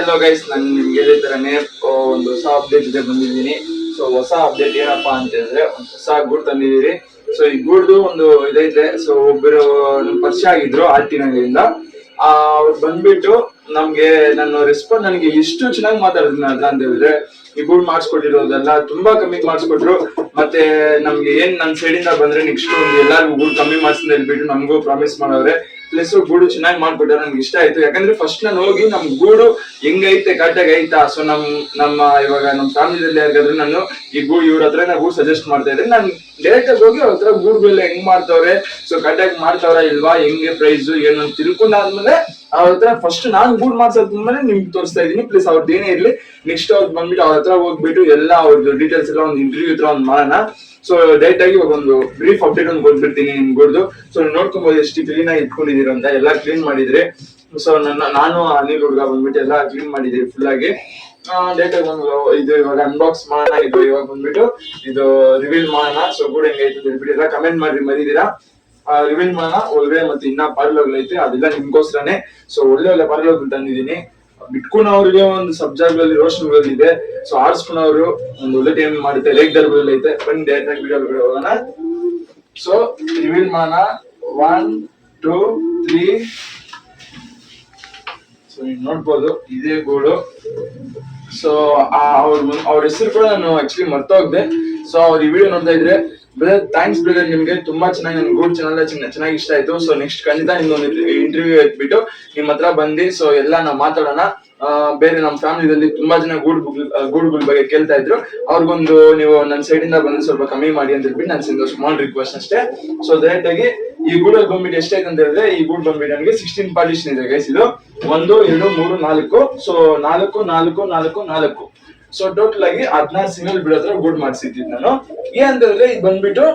Hello guys ನಾನು ನಿಮ್ಗೆ ಹೇಳಿದ್ರನೆ ಒಂದು ಹೊಸ ಅಪ್ಡೇಟ್ ಇದೆ ಬಂದಿದ್ದೀನಿ. ಸೊ ಹೊಸ ಅಪ್ಡೇಟ್ ಏನಪ್ಪಾ ಅಂತ ಹೇಳಿದ್ರೆ ಹೊಸ ಗೂಡ್ ತಂದಿದ್ದೀರಿ. ಸೊ ಈ ಗೂಡ್ದು ಒಂದು ಇದೈತೆ. ಸೊ ಒಬ್ಬರು ಪರಿಚಯ ಆಗಿದ್ರು ಆರ್ಟಿನಗರಿಂದ ಆ, ಅವ್ರು ಬಂದ್ಬಿಟ್ಟು ನಮ್ಗೆ, ನನ್ನ ರೆಸ್ಪಾನ್ಸ್ ನನಗೆ ಎಷ್ಟು ಚೆನ್ನಾಗಿ ಮಾತಾಡಿದ್ನ ಅಂತ ಹೇಳಿದ್ರೆ. ಈ ಗೂಡ್ ಮಾಡಿಸ್ಕೊಟ್ಟಿರೋದೆಲ್ಲ ತುಂಬಾ ಕಮ್ಮಿ ಮಾಡಿಸ್ಕೊಟ್ರು. ಮತ್ತೆ ನಮ್ಗೆ ಏನ್ ನನ್ನ ಸೈಡಿಂದ ಬಂದ್ರೆ ನೆಕ್ಸ್ಟ್ ಒಂದು ಎಲ್ಲಾರ್ಗು ಗೂಡ್ ಕಮ್ಮಿ ಮಾಡಿಸ್ತಾ ಹೇಳ್ಬಿಟ್ಟು ನಮಗೂ ಪ್ರಾಮಿಸ್ ಮಾಡವ್ರೆ. ಪ್ಲಸ್ ಗೂಡು ಚೆನ್ನಾಗಿ ಮಾಡ್ಬಿಟ್ಟಾರೆ ನಮ್ಗೆ ಇಷ್ಟ ಆಯ್ತು. ಯಾಕಂದ್ರೆ ಫಸ್ಟ್ ನಾನು ಹೋಗಿ ನಮ್ ಗೂಡು ಹೆಂಗೈತೆ ಕರೆಕ್ಟಾಗಿ ಐತಾ? ಸೊ ನಮ್, ನಮ್ಮ ಇವಾಗ ನಮ್ ಫ್ಯಾಮಿಲಿಯಲ್ಲಿ ಯಾರಿಗಾದ್ರೆ ನಾನು ಈ ಗೂಡು ಇವ್ರ ಹತ್ರ ನಾ ಗೂಡು ಸಜೆಸ್ಟ್ ಮಾಡ್ತಾ ಇದ್ದೆ ನಾನು ಡೈರೆಕ್ಟ್ ಆಗಿ ಹೋಗಿ ಅವ್ರ ಹತ್ರ ಗೂಡುಗಳೆಲ್ಲ ಹೆಂಗ್ ಮಾಡ್ತಾವ್ರೆ? ಸೊ ಕರೆಕ್ಟಾಗಿ ಮಾಡ್ತಾವ್ರ ಇಲ್ವಾ? ಹೆಂಗೆ ಪ್ರೈಸ್ ಏನು ತಿಳ್ಕೊಂಡಾದ್ಮೇಲೆ ಅವ್ರ ಹತ್ರ ಫಸ್ಟ್ ನಾನ್ ಗೂಡ್ ಮಾಡ್ಸೋದ್ಮೇಲೆ ನಿಮ್ಗೆ ತೋರಿಸ್ತಾ ಇದೀನಿ ಪ್ಲಸ್ ಅವ್ರದ್ದು ಏನೇ ಇರ್ಲಿ ನೆಕ್ಸ್ಟ್ ಅವ್ರು ಬಂದ್ಬಿಟ್ಟು ಅವ್ರ ಹತ್ರ ಹೋಗ್ಬಿಟ್ಟು ಎಲ್ಲ ಅವ್ರದ್ದು ಡೀಟೇಲ್ಸ್ ಎಲ್ಲ ಒಂದು ಇಂಟರ್ವ್ಯೂ ಹತ್ರ ಒಂದು ಮಾಡೋಣ. ಸೊ ಡೈರೆಕ್ಟ್ ಆಗಿ ಇವಾಗ ಒಂದು ಬ್ರೀಫ್ ಅಪ್ಡೇಟ್ ಒಂದು ಕೊಟ್ಬಿಡ್ತೀನಿ ನಿಮ್ಗೂಡ್ದು ಸೊ ನೋಡ್ಕೊಬೋದು ಎಷ್ಟು ಕ್ಲೀನ್ ಆಗಿ ಇಟ್ಕೊಂಡಿದೀರ ಅಂತ. ಎಲ್ಲ ಕ್ಲೀನ್ ಮಾಡಿದ್ರೆ. ಸೊ ನನ್ನ, ನಾನು, ಅನಿಲ್ ಹುಡುಗ ಬಂದ್ಬಿಟ್ಟು ಎಲ್ಲ ಕ್ಲೀನ್ ಮಾಡಿದೀವಿ ಫುಲ್ ಆಗಿ. ಡೇಟ್ ಒಂದು ಇದು ಇವಾಗ ಅನ್ಬಾಕ್ಸ್ ಮಾಡೋಣ. ಇದು ಇವಾಗ ಬಂದ್ಬಿಟ್ಟು ಇದು ರಿವೀಲ್ ಮಾಡೋಣ. ಸೊ ಕೂಡ ಹೆಂಗೈತೆ ಹೇಳ್ಬಿಟ್ಟು ಎಲ್ಲ ಕಮೆಂಟ್ ಮಾಡ್ರಿ ಮರಿದೀರಾ ರಿವೀಲ್ ಮಾಡೋಣ. ಒಳ್ಳೆ ಮತ್ತೆ ಇನ್ನ ಐತೆ. ಅದೆಲ್ಲ ನಿಮ್ಗೋಸ್ಕರನೇ. ಸೊ ಒಳ್ಳೆ ಒಳ್ಳೆ ಪಾರ್ಲರ್ಗಳು ತಂದಿದ್ದೀನಿ. ಬಿಟ್ಕೊಂಡ್ ಅವ್ರಿಗೆ ಒಂದು ಸಬ್ಜೆಕ್ಟ್ಗಳಲ್ಲಿ ಇದೆ. ಸೊ ಆರ್ಸ್ಕೊಂಡ್ ಅವರು ಒಂದು ಒಳ್ಳೆ ಟೈಮ್ ಮಾಡುತ್ತೆ. ಲೇಕ್ ಡರ್ಬಲ್ ಐತೆ. ಬನ್ನಿ ಡೈರೆಕ್ಟ್ ಆಗಿ ವಿಡಿಯೋ ಹೋಗೋಣ. ಸೊ ರಿವೀಲ್ ಮಾಡೋಣ. ಒನ್ ಟೂ ತ್ರೀ ಸೊ ನೀವು ನೋಡ್ಬೋದು. ಇದೇ ಗೋಡು ಸೊ ಅವ್ರ ಅವ್ರ ಹೆಸರು ಕೂಡ ನಾನು ಆಕ್ಚುಲಿ ಮರ್ತೋಗ್ದೆ. ಸೊ ಅವ್ರ ಈ ವಿಡಿಯೋ ನೋಡ್ತಾ ಇದ್ರೆ ಬ್ರದರ್ ಥ್ಯಾಂಕ್ಸ್ ಬ್ರದರ್ ನಿಮ್ಗೆ ತುಂಬಾ ಚೆನ್ನಾಗಿ ನನ್ನ ಗೂಡ್ ಚಾನಲ್ ಚೆನ್ನಾಗಿ ಇಷ್ಟ ಆಯ್ತು. ಸೊ ನೆಕ್ಸ್ಟ್ ಖಂಡಿತ ನಿಮ್ದೊಂದು ಇಂಟರ್ವ್ಯೂ ಎತ್ಬಿಟ್ಟು ನಿಮ್ ಹತ್ರ ಬಂದು ಸೊ ಎಲ್ಲ ನಾವು ಮಾತಾಡೋಣ. ಬೇರೆ ನಮ್ಮ ಫ್ಯಾಮಿಲಿದಲ್ಲಿ ತುಂಬಾ ಜನ ಗೂಡ್ ಗೂಡ್ಗಳ ಬಗ್ಗೆ ಕೇಳ್ತಾ ಇದ್ರು. ಅವ್ರಿಗೊಂದು ನೀವು ನನ್ನ ಸೈಡ್ ಇಂದ ಬಂದು ಸ್ವಲ್ಪ ಕಮ್ಮಿ ಮಾಡಿ ಅಂತ ಹೇಳ್ಬಿಟ್ಟು ನನ್ನ ಸ್ಮಾಲ್ ರಿಕ್ವೆಸ್ಟ್ ಅಷ್ಟೇ. ಸೊ ಡೈರೆಕ್ಟ್ ಆಗಿ ಈ ಗೂಡಲ್ಲಿ ಬಂದ್ಬಿಟ್ಟು ಎಷ್ಟಾಯ್ತು ಅಂತ ಹೇಳಿದ್ರೆ, ಈ ಗೂಡ್ ಬಂದ್ಬಿಟ್ಟು ನನಗೆ ಸಿಕ್ಸ್ಟೀನ್ ಪಾರ್ಟಿಷನ್ ಇದೆ ಗೈಸ್ ಇದು ಒಂದು, ಎರಡು, ಮೂರು, ನಾಲ್ಕು. ಸೊ ನಾಲ್ಕು ನಾಲ್ಕು ನಾಲ್ಕು ನಾಲ್ಕು. ಸೊ ಟೋಟಲ್ ಆಗಿ ಹದಿನಾರು ಸಿಂಗಲ್ ಬಿಡೋದ್ರ ಗೂಡ್ ಮಾಡ್ಸಿದ್ದೀನಿ ನಾನು. ಏನಂತಂದ್ರೆ ಇದು ಬಂದ್ಬಿಟ್ಟು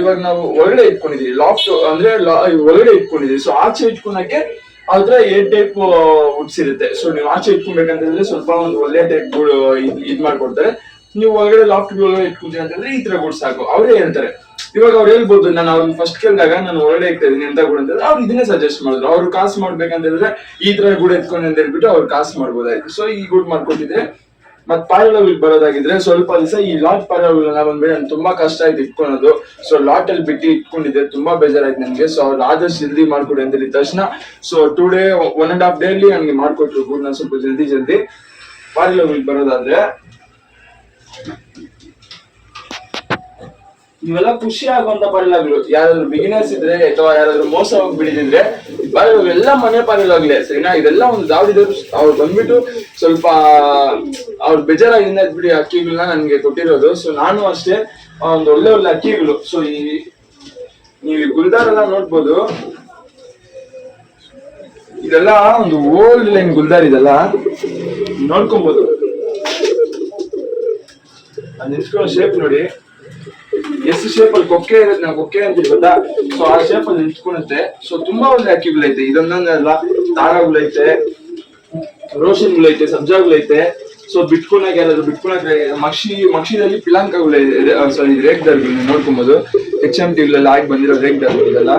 ಇವಾಗ ನಾವು ಒಳಗಡೆ ಇಟ್ಕೊಂಡಿದೀವಿ. ಲಾಫ್ಟ್ ಅಂದ್ರೆ ಒಳಗಡೆ ಇಟ್ಕೊಂಡಿದೀವಿ. ಸೊ ಆಚೆ ಇಟ್ಕೊಳಕ್ಕೆ ಅದ್ರ ಏಟ್ ಟೈಪ್ ವುಡ್ಸ್ ಇರುತ್ತೆ ಸೊ ನೀವು ಆಚೆ ಇಟ್ಕೊಬೇಕಂತಂದ್ರೆ ಸ್ವಲ್ಪ ಒಂದು ಒಳ್ಳೆ ಟೈಪ್ ಇದ್ ಮಾಡ್ಕೊಡ್ತಾರೆ. ನೀವು ಒಳಗಡೆ ಲಾಫ್ಟ್ ಒಳಗಡೆ ಇಟ್ಕೊಂತೀನಿ ಅಂತಂದ್ರೆ ಈ ತರ ಗುಡ್ ಸಾಕು. ಅವರೇ ಹೇಳ್ತಾರೆ. ಇವಾಗ ಅವ್ರು ಹೇಳ್ಬೋದು, ನಾನು ಅವ್ರನ್ನ ಫಸ್ಟ್ ಕೇಳಿದಾಗ ನಾನು ಒಳಗಡೆ ಇಡ್ತಾ ಇದೀನಿ ಅಂತ ಗುಡ್ ಅಂತಂದ್ರೆ ಅವ್ರು ಇದನ್ನೇ ಸಜೆಸ್ಟ್ ಮಾಡಿದ್ರು. ಅವ್ರು ಕಾಸು ಮಾಡ್ಬೇಕಂತ ಹೇಳಿದ್ರೆ ಈ ತರ ಗುಡ್ ಎತ್ಕೊಂಡು ಅಂತ ಹೇಳ್ಬಿಟ್ಟು ಅವ್ರು ಕಾಸು ಮಾಡ್ಬೋದಾಯ್ತು. ಸೊ ಈ ಗುಡ್ ಮಾಡ್ಕೊಟ್ಟಿದ್ರೆ ಮತ್ ಅಲ್ಲಿ ಬರೋದಾಗಿದ್ರೆ ಸ್ವಲ್ಪ ದಿವಸ ಈ ಲಾಟ್ ಪಾರ್ಲರ್ಗಳನ್ನ ಬಂದ್ಬಿಟ್ಟು ನಾನು ತುಂಬಾ ಕಷ್ಟ ಆಯ್ತು ಇಟ್ಕೊಳೋದು. ಸೊ ಲಾಟ್ ಅಲ್ಲಿ ಬಿಟ್ಟು ಇಟ್ಕೊಂಡಿದ್ದೆ, ತುಂಬಾ ಬೇಜಾರಾಯ್ತು ನನಗೆ ಸೊ ಅವ್ರು ಆದಷ್ಟು ಜಲ್ದಿ ಮಾಡ್ಕೊಡಿ ಹೇಳಿದ ತಕ್ಷಣ so two day one and half daily ನನಗೆ ಮಾಡ್ಕೊಟ್ರು. ನಾನು ಸ್ವಲ್ಪ ಜಲ್ದಿ ಜಲ್ದಿ ಪಾರ್ಲರ್ಗಳಿಗೆ ಬರೋದಾದ್ರೆ. ಇವೆಲ್ಲ ಖುಷಿ ಆಗುವಂತ ಪಾರ್ಲರ್ಗಳು ಯಾರಾದ್ರೂ ಬಿಗಿನರ್ಸ್ ಇದ್ರೆ ಅಥವಾ ಯಾರಾದ್ರೂ ಮೋಸ ಹೋಗಿ ಬಿಡಿದಿದ್ರೆ ಎಲ್ಲ ಮನೆ ಪಾರ್ಲರ್ಗಳೇ ಸರಿನಾ? ಇದೆಲ್ಲ ಒಂದು ದಾವಿದ್ರು ಅವ್ರು ಬಂದ್ಬಿಟ್ಟು ಸ್ವಲ್ಪ, ಅವ್ರ ಬೇಜಾರಾಗಿಂದ ಬಿಡಿ ಅಕ್ಕಿಗಳನ್ನ ನನ್ಗೆ ಕೊಟ್ಟಿರೋದು. ಸೊ ನಾನು ಅಷ್ಟೇ ಒಂದು ಒಳ್ಳೆ ಒಳ್ಳೆ ಅಕ್ಕಿಗಳು. ಸೊ ಈ, ನೀವು ಗುಲ್ದಾರ್ ಎಲ್ಲ ನೋಡ್ಬೋದು. ಇದೆಲ್ಲ ಒಂದು ಓಲ್ಡ್ ಲೈನ್ ಗುಲ್ದಾರ್ ಇದೆಲ್ಲ. ನೋಡ್ಕೊಬೋದು. ಅದು ನಿಂತ್ಕೊಳ್ಳೋ ಶೇಪ್ ನೋಡಿ. ಎಷ್ಟು ಶೇಪ್ ಅಲ್ಲಿ ಕೊಕ್ಕೆ ಇರುತ್ತೆ, ನಾವು ಕೊಕ್ಕೆ ಅಂತೀವಿ ಗೊತ್ತಾ? ಸೊ ಆ ಶೇಪ್ ಅಲ್ಲಿ ನಿಂತ್ಕೊಳುತ್ತೆ ಸೊ ತುಂಬಾ ಒಳ್ಳೆ ಹಕ್ಕಿಗಳೈತೆ ಇದನ್ನೆಲ್ಲ ತಾರಾಗಳೈತೆ ರೋಷನ್ಗಳೈತೆ ಸಬ್ಜಾಗಳೈತೆ ಸೊ ಬಿಟ್ಕೊಳಕ್ ಯಾರಾದ್ರು ಬಿಟ್ಕೊಳಕ್ ಮಕ್ಷಿ, ಮಕ್ಷಿದಲ್ಲಿ ಪಿಲಾಂಕಗಳು ಸಾರಿ ರೇಕ್ ದರ್ಗಳು ನೋಡ್ಕೊಬೋದು. ಎಚ್ ಎಂ ಟಿಗಳಲ್ಲಿ ಆಗಿ ಬಂದಿರೋ ದರ್ಗಳು ಇದೆಲ್ಲ.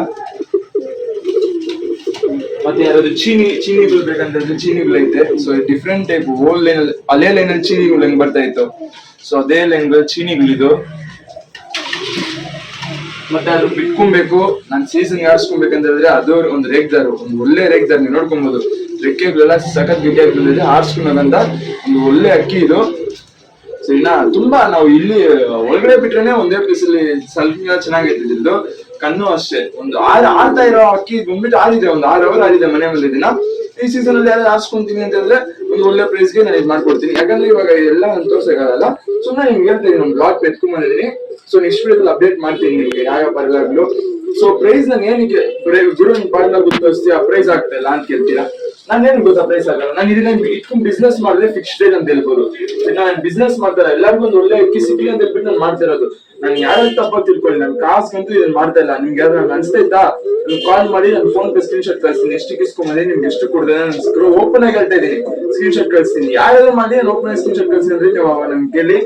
ಮತ್ತೆ ಯಾರಾದ್ರು ಚೀನಿ ಚೀನಿಗಳು ಬೇಕಂತಂದ್ರೆ ಚೀನಿಗಳೈತೆ so different type old line ಅಲ್ಲಿ ಲೈನ್ ಅಲ್ಲಿ ಚೀನಿಗಳು ಹೆಂಗ್ ಬರ್ತಾ ಇತ್ತು? ಸೊ ಅದೇ ಲೈನ್ ಚೀನಿಗಳಿದು ಮತ್ತೆ ಅದು ಬಿಟ್ಕೊಬೇಕು, ನನ್ ಸೀಸನ್ ಅಂತ ಹೇಳಿದ್ರೆ ಅದು ಒಂದು ರೇಗ್ದಾರು, ಒಂದು ಒಳ್ಳೆ ರೇಗ್ದಾರ್, ನೀವು ನೋಡ್ಕೊಬಹುದು ರೆಕ್ಕೆಗಳೆಲ್ಲ ಸಖತ್ ಗೆಡ್ಡೆ ಬಂದಿದೆ. ಒಂದು ಒಳ್ಳೆ ಅಕ್ಕಿ ಇದು. ಸರಿನಾ ತುಂಬಾ ನಾವು ಇಲ್ಲಿ, ಒಳಗಡೆ ಬಿಟ್ರೆ ಒಂದೇ ಪ್ಲೇಸ್ ಅಲ್ಲಿ ಸ್ವಲ್ಪ ಚೆನ್ನಾಗೈತೆ ಕಣ್ಣು ಅಷ್ಟೇ. ಒಂದು ಆರ್ ಆಡ್ತಾ ಇರೋ ಅಕ್ಕಿ ಬಂದ್ಬಿಟ್ಟು ಆರಿದೆ, ಒಂದು ಆರು ಅವರ್ ಆರಿದೆ ಮನೆ ಮೇಲೆ ದಿನ ಈ ಸೀಸನ್ ಅಲ್ಲಿ ಯಾರು ಹಾಸ್ಕೊಂತೀನಿ ಅಂತ ಹೇಳಿದ್ರೆ ಒಂದು ಒಳ್ಳೆ ಪ್ರೈಸ್ಗೆ ನಾನು ಇದು ಮಾಡ್ಕೊಡ್ತೀನಿ. ಯಾಕಂದ್ರೆ ಇವಾಗ ಎಲ್ಲ ನಾನು ತೋರ್ಸಕ್ಕಾಗಲ್ಲ. ಸೊ ನಾನು ನಿಮ್ಗೆ ಹೇಳ್ತೀನಿ, ನಮ್ ಬ್ಲಾಗ್ ಎತ್ಕೊಂಡ್ ಬಂದಿದ್ದೀನಿ ಸೊ ನೆಕ್ಸ್ಟ್ ವಿಡಿಯೋದಲ್ಲಿ ಅಪ್ಡೇಟ್ ಮಾಡ್ತೀನಿ ನಿಮ್ಗೆ, ಯಾವ ಪಾರ್ಲರ್ಗಳು ಸೊ ಪ್ರೈಸ್ ನಾನು ಏನಕ್ಕೆ ಗುರು ಪಾರ್ಲರ್ ತೋರಿಸ್ತೀವಿ ಆ ಪ್ರೈಸ್ ಆಗ್ತಾ ಇಲ್ಲ ಅಂತ ಕೇಳ್ತೀರಾ? ನಾನೇನು ಗೊತ್ತಾ ಪ್ರೈಸ್ ಆಗಲ್ಲ? ನಾನು ಇದನ್ನ ಇಟ್ಕೊಂಡ್ ಬಿಸ್ನೆಸ್ ಮಾಡಿದ್ರೆ ಫಿಕ್ಸ್ಡ್ ರೇಟ್ ಅಂತ ಹೇಳ್ಬೋದು. ನಾನು ಬಿಸ್ನೆಸ್ ಮಾಡ್ತಾರೆ, ಎಲ್ಲರಿಗೂ ಒಂದು ಒಳ್ಳೆ ಅಕ್ಕಿ ಸಿಗ್ಲಿ ಅಂತ ಹೇಳ್ಬಿಟ್ಟು ನಾನು ಮಾಡ್ತಿರೋದು ನಾನು ಯಾರು ತಪ್ಪ ತಿಳ್ಕೊಳ್ಳಿ ನನ್ನ ಕಾಸ್ಗಂತೂ ಇದನ್ನ ಮಾಡ್ತಾ ಇಲ್ಲ. ನಿಮ್ಗೆ ಯಾರು ನಾನು ಅನ್ಸ್ತೈತಾ ನಾನು ಕಾಲ್ ಮಾಡಿ, ನಾನು ಫೋನ್ ಸ್ಕ್ರೀನ್ ಶಾಟ್ ಕಳಿಸ್ತೀನಿ. ಎಷ್ಟು ಕಿಸ್ಕೊಂಬಂದ್ರೆ ನಿಮ್ಗೆ ಎಷ್ಟು ಕೊಡ್ದೆ, ನಾನು ಓಪನ್ ಆಗಿ ಹೇಳ್ತಾ ಇದೀನಿ. ಸ್ಕ್ರೀನ್ ಶಾಟ್ ಕಳಿಸ್ತೀನಿ ಯಾರು ಮಾಡಿ ಲೋಕ ಸ್ಕ್ರೀನ್ಶಾಟ್ ಕಳಿಸ್ತೀನಿ ಅಂದ್ರೆ ನೀವು ನಮ್ಗೆ ಕೇಳಿ.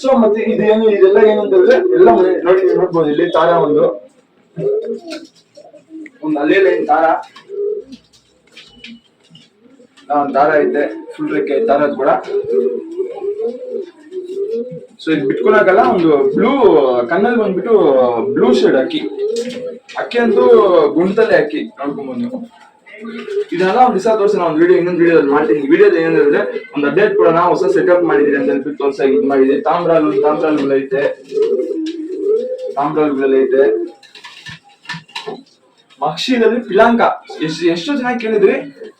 ಸೊ ಮತ್ತೆ ಇದೇನು, ಇದೆಲ್ಲ ಏನು ಅಂತ ಹೇಳಿದ್ರೆ, ಎಲ್ಲ ಮನೆ ನೋಡಿ ನೋಡ್ಬೋದು, ಇಲ್ಲಿ ತಾರ ಒಂದು. ಒಂದು ಅಲ್ಲೇ ಲೈನ್ ತಾರ. ದಾರ ಐತೆ. ಫುಲ್ ರೆಕ್ಕೆ ದಾರದ ಕೂಡ. ಸೊ ಇದು ಬಿಟ್ಕೊಳಕಲ್ಲ, ಒಂದು ಬ್ಲೂ ಕಣ್ಣಲ್ಲಿ ಬಂದ್ಬಿಟ್ಟು ಬ್ಲೂ ಶೇಡ್ ಅಕ್ಕಿ. ಅಕ್ಕಿ ಅಂತೂ ಗುಂಟಲ್ಲೇ ಅಕ್ಕಿ ನೋಡ್ಕೊಂಬೋದು ನೀವು. ಇದನ್ನೆಲ್ಲ ಒಂದ್ ದಿವಸ ತೋರಿಸಿ ಒಂದು ವಿಡಿಯೋ ಇನ್ನೊಂದು ವಿಡಿಯೋ ಮಾಡ್ತೀನಿ. ವಿಡಿಯೋ ಏನಂದ್ರೆ ಒಂದು ಅಪ್ಡೇಟ್ ಕೊಡೋಣ ಹೊಸ ಸೆಟಪ್ ಮಾಡಿದೀನಿ ಅಂತ ಹೇಳಿ ತೋರ್ಸಾಗಿ ಇದು ಮಾಡಿದೆ ತಾಮ್ರಾಲು ತಾಮ್ರಾಲು ಐತೆ. ತಾಮ್ರಾಲು ಮಕ್ಷಿದಲ್ಲಿ ಪಿಲಾಂಕ ಎಷ್ಟು, ಎಷ್ಟೋ ಜನ ಕೇಳಿದ್ರಿ?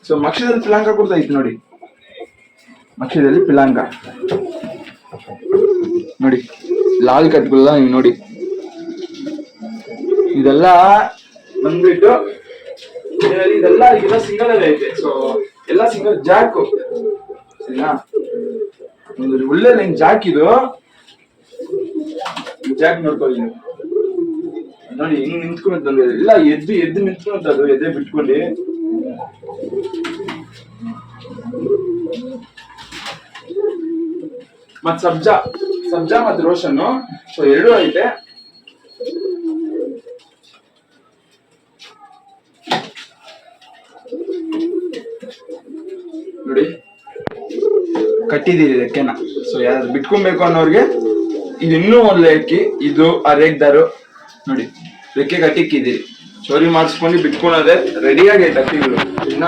ಸೊ ಮಕ್ಷಿದಲ್ಲಿ ಕೊಡ್ತಾ ಇತ್ತು ನೋಡಿ. ಮಕ್ಷಿದಲ್ಲಿ ಪಿಲಾಂಕ ನೋಡಿ, ಲಾಲ್ ಕಟ್ಗುಲ್ಲ ನೀವು ನೋಡಿ. ಇದೆಲ್ಲ ಬಂದ್ಬಿಟ್ಟು ಇದರಲ್ಲಿ ಇದೆಲ್ಲ ಇದೆಲ್ಲ ಸಿಂಗಲ್ ಅಲ್ಲಿ ಐತೆ ಸೊ ಎಲ್ಲ ಸಿಂಗಲ್ ಜಾಕ್. ಸರಿನಾ? ಒಂದು ಒಳ್ಳೆ ಲೈನ್ ಜಾಕ್ ಇದು. ಜಾಕ್ ನೋಡ್ಕೊಳ್ಳಿ ನೋಡಿ, ಹಿಂಗ್ ನಿಂತ್ಕೊಂಡು ಎಲ್ಲ ಎದ್ದು ಎದ್ದು ನಿಂತ್ಕೊಂಡು ಅದು ಎದೆ ಬಿಟ್ಕೊಂಡು. ಮತ್ ಸಬ್ಜಾ ಸಬ್ಜಾ ಮತ್ ರೋಷನ್ ಸೊ ಎರಡು ಐತೆ. ಕಟ್ಟಿದೀವಿ ರೆಕ್ಕೆನ. ಸೊ ಯಾರು ಬಿಟ್ಕೊಬೇಕು ಅನ್ನೋರ್ಗೆ ಇದು ಇನ್ನೂ ಒಂದು ಇದು ಆ ರೇಗ್ದಾರು ನೋಡಿ, ರೆಕ್ಕೆ ಕಟ್ಟಿಕ್ಕಿದ್ದೀರಿ. ಚೋರಿ ಮಾಡಿಸ್ಕೊಂಡು ಬಿಟ್ಕೊಳೋದೆ ರೆಡಿಯಾಗಿ ಕಟ್ಟಿಗಳು? ಇನ್ನ?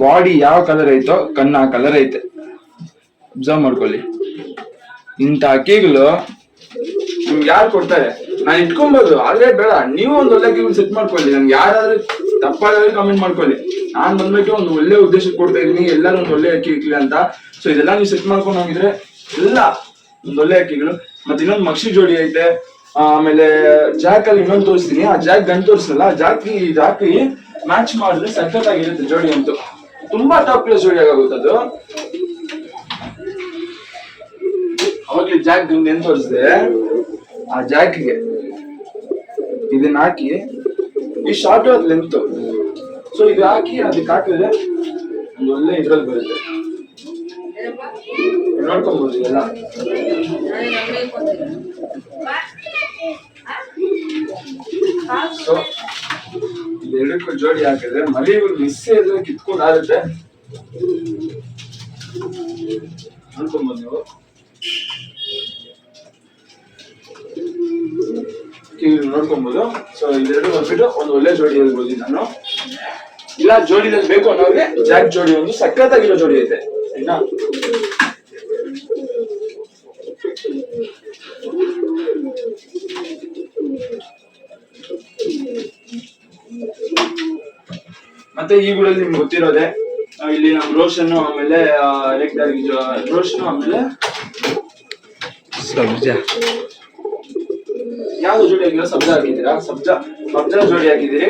ಬಾಡಿ ಯಾವ ಕಲರ್ ಐತೋ, ಕಣ್ಣು ಕಲರ್ ಐತೆ. ಅಬ್ಸರ್ವ್ ಮಾಡ್ಕೊಳ್ಳಿ. ಇಂಥ ಅಕ್ಕಿಗಳು ನಿಮ್ಗೆ ಯಾರು ಕೊಡ್ತಾರೆ? ನಾನು ಇಟ್ಕೊಬೋದು, ಆದ್ರೆ ಬೇಡ. ನೀವು ಒಂದು ಒಳ್ಳೆ ಅಕ್ಕಿಗಳು ಸೆಟ್ ಮಾಡ್ಕೊಳ್ಳಿ. ನಂಗೆ ಯಾರಾದ್ರೂ ತಪ್ಪಾದ್ರೆ ಕಮೆಂಟ್ ಮಾಡ್ಕೊಳ್ಳಿ. ನಾನು ಬಂದ್ಬಿಟ್ಟು ಒಂದು ಒಳ್ಳೆ ಉದ್ದೇಶಕ್ಕೆ ಕೊಡ್ತಾ ಇದೀನಿ ಎಲ್ಲರೂ ಒಂದು ಒಳ್ಳೆ ಅಕ್ಕಿ ಇಕ್ಲಿ ಅಂತ. ಸೊ ಇದೆಲ್ಲ ನೀವು ಸೆಟ್ ಮಾಡ್ಕೊಂಡು ಹೋಗಿದ್ರೆ ಎಲ್ಲ ಒಂದು ಒಳ್ಳೆ ಅಕ್ಕಿಗಳು. ಮತ್ತೆ ಇನ್ನೊಂದು ಮಕ್ಷಿ ಜೋಡಿ ಐತೆ. ಆಮೇಲೆ ಜಾಕ್ ಅಲ್ಲಿ ಇನ್ನೊಂದು ತೋರಿಸ್ತೀನಿ. ಆ ಜಾಕ್ ಗನ್ ತೋರಿಸಲ್ಲ ಜಾಕಿ ಜಾಕಿ ಮ್ಯಾಚ್ ಮಾಡಿದ್ರೆ ಸಖತ್ತಾಗಿರುತ್ತೆ ಜೋಡಿ ಅಂತೂ. ತುಂಬಾ ಟಾಪ್ ಕ್ಲಾಸ್ ಜೋಡಿ ಆಗೋಗುತ್ತೆ ಅದು. ಅವಾಗ್ಲೇ ಜಾಕ್ ತೋರಿಸಿದೆ? ಆ ಜಾಕಿಗೆ. ಇದನ್ನ ಹಾಕಿ, ಈ ಶಾರ್ಟ್ ಅದು ಲೆಂತ್ ಸೊ ಇದು ಹಾಕಿ, ಅದಕ್ಕೆ ಹಾಕಿದ್ರೆ ಒಂದು ಒಳ್ಳೆ ಇದ್ರಲ್ಲಿ ಬರುತ್ತೆ. ನೋಡ್ಕೊಬೋದು ಎಲ್ಲ ಸೊ ಇದೆರಡಕ್ಕೂ ಜೋಡಿ ಹಾಕಿದ್ರೆ ಮರಿಗಳು ಮಿಸ್ ಇದ್ರೆ ಕಿತ್ಕೊಂಡು ಆಗುತ್ತೆ. ನೋಡ್ಕೊಬೋದು ನೀವು. ಇಲ್ಲಿ ನೋಡ್ಕೊಬಹುದು ಸೊ ಇದೆರಡು ಬಂದ್ಬಿಟ್ಟು ಒಂದು ಒಳ್ಳೆ ಜೋಡಿ ಹೇಳ್ಬೋದು ನಾನು ಇಲ್ಲ ಜೋಡಿದಲ್ಲಿ ಬೇಕು ಅನ್ನೋರಿಗೆ ಜಾಕ್ ಜೋಡಿ ಒಂದು ಸಖತ್ತಾಗಿರೋ ಜೋಡಿ ಐತೆ. ಆಯ್ತಾ? ಮತ್ತೆ ಈ ನಿಮ್ಗೆ ಗೊತ್ತಿರೋದೆ ಇಲ್ಲಿ ನಮ್ ರೋಷನ್ ಆಮೇಲೆ ರೋಷನ್ ಆಮೇಲೆ ಯಾವ್ದು ಜೋಡಿ ಆಗಿಲ್ಲ ಸಬ್ಜಾ ಆಗಿದ್ದೀರಾ ಸಬ್ಜಾ ಸಬ್ಜಾ ಜೋಡಿ ಹಾಕಿದ್ದೀರಿ.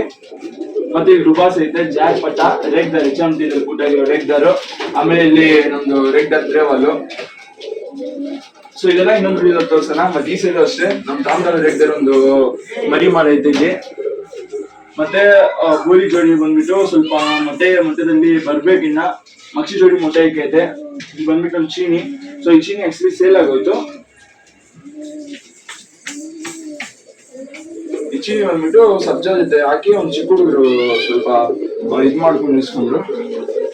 ಮತ್ತೆ ಈಗ ರುಬಾಸ್ ಐತೆ ಜಾಕ್ ಪಟ್ಟ ರೇಗ್ದಾರ್ ಎಚ್ ಗುಡ್ ಆಗಿರೋ ರೇಗ್ದಾರು ಆಮೇಲೆ ಇಲ್ಲಿ ನಮ್ದು ರೇಗ್ದಾರ್ ತ್ರೇವಲ್ಲು ಸೊ ಇದೆಲ್ಲ ಇನ್ನೊಂದು ವಿಡಿಯೋ ತೋರ್ಸೋಣ. ಮತ್ತೆ ಈ ಸೈಡ್ ಅಷ್ಟೇ. ನಮ್ ತಾಮ್ರದ ರೇಗ್ದಾರ್ ಒಂದು ಮರಿ ಮಾಡೈತೆ ಇಲ್ಲಿ ಮತ್ತೆ ಗೋಲಿ ಜೋಡಿ ಬಂದ್ಬಿಟ್ಟು ಸ್ವಲ್ಪ ಮೊಟ್ಟೆ ಮಧ್ಯದಲ್ಲಿ ಬರ್ಬೇಕಿನ್ನ ಮಕ್ಷಿ ಜೋಡಿ ಮೊಟ್ಟೆ ಐತೆ ಬಂದ್ಬಿಟ್ಟು ಒಂದು ಚೀನಿ. ಸೊ ಈ ಚೀನಿ ಆಕ್ಚುಲಿ ಸೇಲ್ ಆಗೋಯ್ತು. ಚೀನಿ ಬಂದ್ಬಿಟ್ಟು ಸಬ್ಜಾ ಜೊತೆ ಹಾಕಿ ಒಂದು ಚಿಕ್ಕ ಹುಡುಗರು ಸ್ವಲ್ಪ ಇದು ಇದ್ ಮಾಡ್ಕೊಂಡು ನಿಲ್ಸ್ಕೊಂಡ್ರು.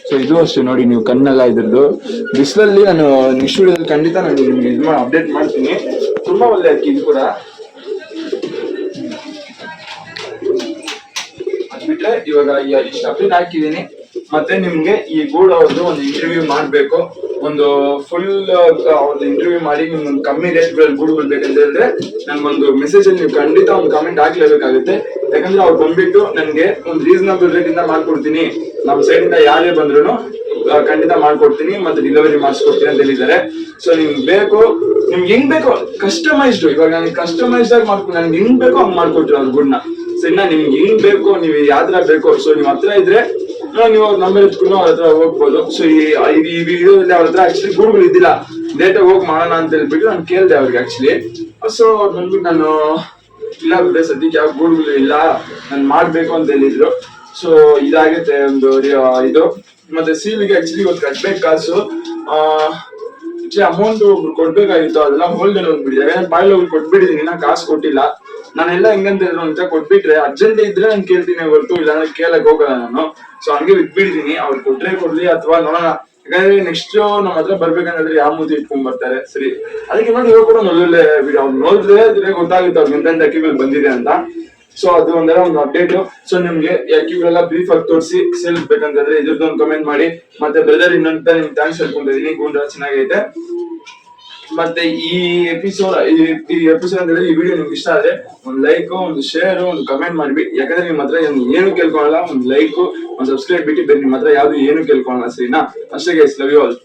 ಸೊ ಇದು ಅಷ್ಟೇ ನೋಡಿ, ನೀವು ಕಣ್ಣೆಲ್ಲ ಇದ್ರದ್ದು. ಬಿಸಿಲಲ್ಲಿ ನಾನು ನೆಕ್ಸ್ಟ್ ವಿಡಿಯೋದಲ್ಲಿ ಖಂಡಿತ ನಾನು ನಿಮ್ಗೆ ಇದು ಮಾಡಿ ಅಪ್ಡೇಟ್ ಮಾಡ್ತೀನಿ. ತುಂಬಾ ಒಳ್ಳೆ ಅಕ್ಕಿ ಇದು ಕೂಡ. ಅದ್ಬಿಟ್ರೆ ಇವಾಗ ಈ- ಇಷ್ಟು ಅಪ್ಡೇಟ್ ಹಾಕಿದ್ದೀನಿ ಮತ್ತೆ ನಿಮ್ಗೆ ಈ ಗೂಡ್ ಅವ್ರದ್ದು ಒಂದು ಇಂಟರ್ವ್ಯೂ ಮಾಡ್ಬೇಕು. ಒಂದು ಫುಲ್ ಇಂಟರ್ವ್ಯೂ ಮಾಡಿ ನಿಮ್ಗೆ ಕಮ್ಮಿ ರೇಟ್ ಗೂಡ್ಗಳು ಹೇಳಿದ್ರೆ ನನ್ಗೊಂದು ಮೆಸೇಜ್ ಅಲ್ಲಿ ನೀವು ಖಂಡಿತ ಒಂದು ಕಮೆಂಟ್ ಹಾಕ್ಲೇಬೇಕಾಗುತ್ತೆ. ಯಾಕಂದ್ರೆ ಅವ್ರು ಬಂದ್ಬಿಟ್ಟು ನನಗೆ ಒಂದು ರೀಸನಬಲ್ ರೇಟ್ ಇಂದ ಮಾಡ್ಕೊಡ್ತೀನಿ. ನಮ್ಮ ಸೈಡ್ ಇಂದ ಯಾರೇ ಬಂದ್ರು ಖಂಡಿತ ಮಾಡ್ಕೊಡ್ತೀನಿ ಮತ್ತೆ ಡೆಲಿವರಿ ಮಾಡಿಸ್ಕೊಡ್ತೀನಿ ಅಂತ ಹೇಳಿದ್ದಾರೆ. ಸೊ ನಿಮ್ಗೆ ಬೇಕು, ನಿಮ್ಗೆ ಹೆಂಗ್ ಬೇಕೋ? ಕಸ್ಟಮೈಸ್ಡ್ ಇವಾಗ ನನಗೆ ಕಸ್ಟಮೈಸ್ಡ್ ಆಗಿ ಮಾಡ್ಕೊಂಡು ನನ್ಗೆ ಹೆಂಗ್ ಬೇಕೋ ಹಂಗ್ ಮಾಡ್ಕೊಟ್ರು ಅವ್ರ ಗುಡ್ನ. ಇನ್ನ ನಿಮ್ಗೆ ಹೆಂಗ್ ಬೇಕೋ, ನೀವು ಯಾವ್ದ್ರ ಬೇಕೋ ಸೊ ನಿಮ್ ಹತ್ರ ಇದ್ರೆ ನೀವು ಅವ್ರ ನಂಬರ್ ಇಟ್ಕೊಂಡು ಅವ್ರ ಹತ್ರ ಹೋಗ್ಬೋದು. ಸೊ ಈ ಈ- ವಿಡಿಯೋದಲ್ಲಿ ಅವ್ರ ಹತ್ರ ಆಕ್ಚುಲಿ ಗೂಡ್ಗಳು ಇದ್ದಿಲ್ಲ. ಡೇಟ್ ಹೋಗಿ ಮಾಡೋಣ ಅಂತ ಹೇಳ್ಬಿಟ್ಟು ನಾನು ಕೇಳಿದೆ ಅವ್ರಿಗೆ ಆಕ್ಚುಲಿ ಸೊ ಅವ್ರು ಬಂದ್ಬಿಟ್ಟು ನಾನು, ಇಲ್ಲ ಬಿಡ ಸದ್ಯಕ್ಕೆ ಯಾವ ಗೂಡ್ಗಳು ಇಲ್ಲ. ನಾನು ಮಾಡ್ಬೇಕು ಅಂತ ಹೇಳಿದ್ರು. ಸೊ ಇದಾಗುತ್ತೆ ಒಂದು ಇದು. ಮತ್ತೆ ಸೀಲ್ಗೆ ಆಕ್ಚುಲಿ ಇವತ್ತು ಕಟ್ಬೇಕು ಕಾಸು. ಅಮೌಂಟ್ ಒಬ್ರು ಕೊಡ್ಬೇಕಾಗಿತ್ತು. ಅದೆಲ್ಲ ಹೋಲ್ಡ್ ಹೋಗ್ಬಿಟ್ಟಿದ್ದಾರೆ ಬಾಯಲ್ಲಿ ಒಬ್ರು ಕೊಟ್ಬಿಟ್ಟಿದೀನಿ ನಾ ಕಾಸು ಕೊಟ್ಟಿಲ್ಲ. ನಾನೆಲ್ಲ ಹೆಂಗಂತ ಹೇಳಿದ್ರು ಅಂತ ಕೊಟ್ಬಿಟ್ರೆ, ಅರ್ಜೆಂಟ್ ಇದ್ರೆ ನಾನು ಕೇಳ್ತೀನಿ ಹೊರತು, ಇಲ್ಲಾಂದ್ರೆ ಕೇಳಕ್ ಹೋಗಲ್ಲ ನಾನು. ಸೊ ಹಂಗೆ ಬಿಟ್ಬಿಡ್ತೀನಿ. ಅವ್ರು ಕೊಟ್ರೆ ಕೊಡ್ಲಿ, ಅಥವಾ ನೋಡೋಣ. ಯಾಕಂದ್ರೆ ನೆಕ್ಸ್ಟ್ ನಮ್ಮ ಹತ್ರ ಬರ್ಬೇಕಂದ್ರೆ ಯಾವ ಮೂತಿ ಇಟ್ಕೊಂಡ್ ಬರ್ತಾರೆ? ಸರಿ. ಅದಕ್ಕೆ ನೋಡಿ ಇವಾಗ ಕೂಡ ಒಳ್ಳೊಳ್ಳೆ ವಿಡಿಯೋ ಅವ್ರು ನೋಡಿದ್ರೆ ಅದ್ರೆ ಗೊತ್ತಾಗುತ್ತೆ ಅವ್ರು ಎಂತೆಂತ ಅಕ್ಕಿಗಳು ಬಂದಿದೆ ಅಂತ. ಸೊ ಅದು ಒಂದರ ಒಂದು ಅಪ್ಡೇಟ್ ಸೊ ನಿಮ್ಗೆ ಅಕ್ಕಿಗಳೆಲ್ಲ ಬ್ರೀಫ್ ಆಗಿ ತೋರಿಸಿ ಸೇಲ್ ಬೇಕಂತಂದ್ರೆ ಇದ್ರದ್ದು ಒಂದು ಕಮೆಂಟ್ ಮಾಡಿ. ಮತ್ತೆ ಬ್ರದರ್ ಇನ್ನೊಂದು ನಿಮ್ಗೆ ಥ್ಯಾಂಕ್ಸ್ ಹೇಳ್ಕೊಂಡಿದೀನಿ ಗುಂಡ ಚೆನ್ನಾಗೈತೆ. ಮತ್ತೆ ಈ ಎಪಿಸೋಡ್ ಈ ಎಪಿಸೋಡ್ ಅಂದ್ರೆ ಈ ವಿಡಿಯೋ ನಿಮ್ಗೆ ಇಷ್ಟ ಆದ್ರೆ ಒಂದ್ ಲೈಕ್ ಒಂದು ಶೇರ್ ಒಂದು ಕಮೆಂಟ್ ಮಾಡ್ಬಿಟ್ಟು ಯಾಕಂದ್ರೆ ನಿಮ್ ಹತ್ರ ಏನು ಕೇಳ್ಕೊಳಲ್ಲ, ಒಂದು ಲೈಕ್ ಒಂದು ಸಬ್ಸ್ಕ್ರೈಬ್ ಬಿಟ್ಟು ಬೇರೆ ನಿಮ್ ಹತ್ರ ಯಾವ್ದು ಏನು ಕೇಳ್ಕೊಳಲ್ಲ, ಸರಿನಾ? ಅಷ್ಟೇ ಗೈಸ್ ಲವ್ ಯು ಆಲ್